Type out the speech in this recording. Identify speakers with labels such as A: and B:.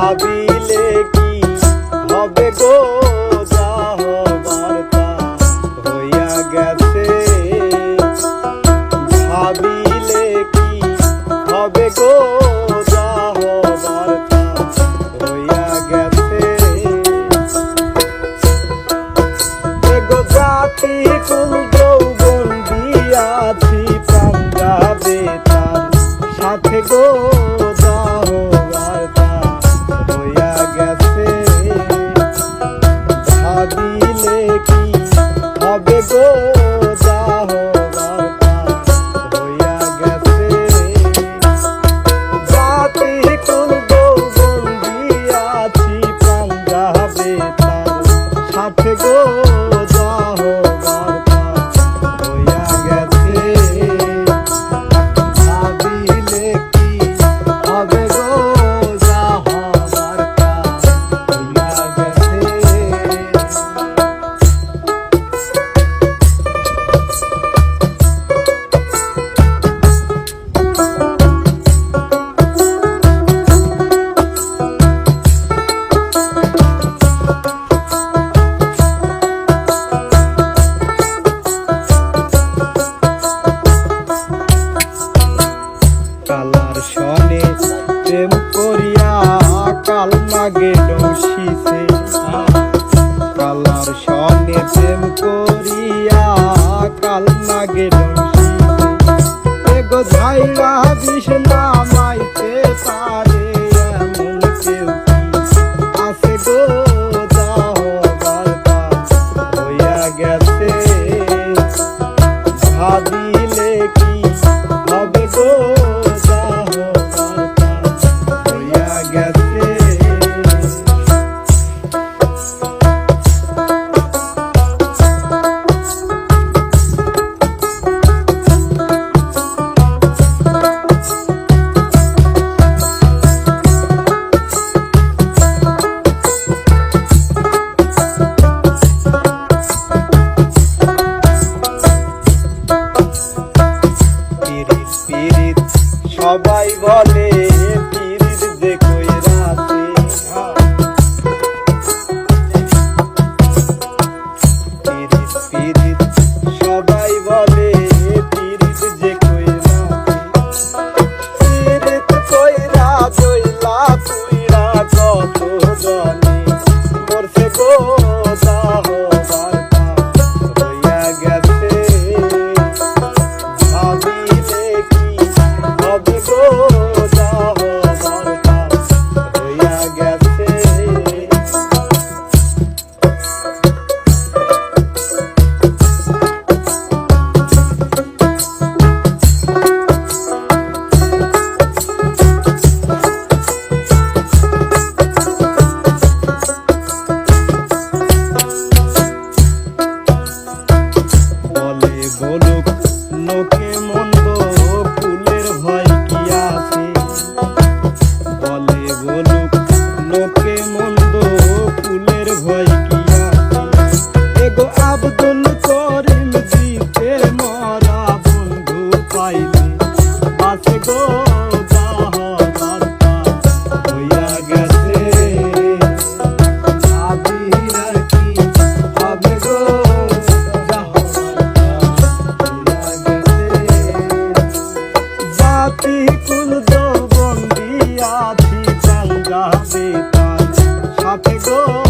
A: ভাবিলে কি হবে গো যা হবার তা হইয়া গেল তোমার সনে প্রেম করিয়া কাল লাগে নৌশিতে কালার সনে প্রেম করিয়া কাল লাগে নৌশিতে এগো ঝাইরা বিষ নামাইতে পারে যাবে পার সাথে গো।